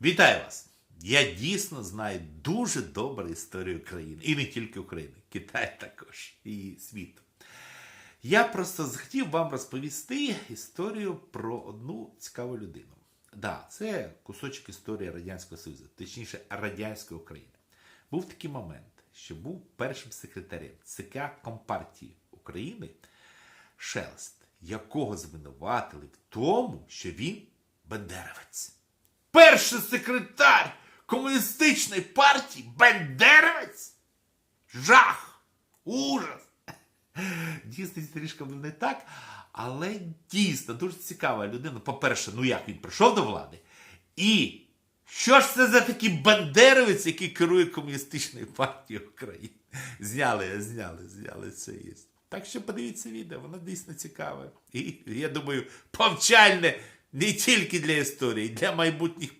Вітаю вас! Я дійсно знаю дуже добру історію України. І не тільки України, Китай також і світу. Я просто захотів вам розповісти історію про одну цікаву людину. Да, це кусочок історії Радянського Союзу, точніше Радянської України. Був такий момент, що був першим секретарем ЦК Компартії України Шелест, якого звинуватили в тому, що він бандеровець. Перший секретар комуністичної партії бандеровець? Жах! Ужас! Дійсно, трішки не так, але дійсно дуже цікава людина. По-перше, ну як він прийшов до влади? І що ж це за такий бандеровець, який керує комуністичною партією України? Зняли, зняли, зняли це є. Так що подивіться відео, воно дійсно цікаве. І я думаю, повчальне не тільки для історії, для майбутніх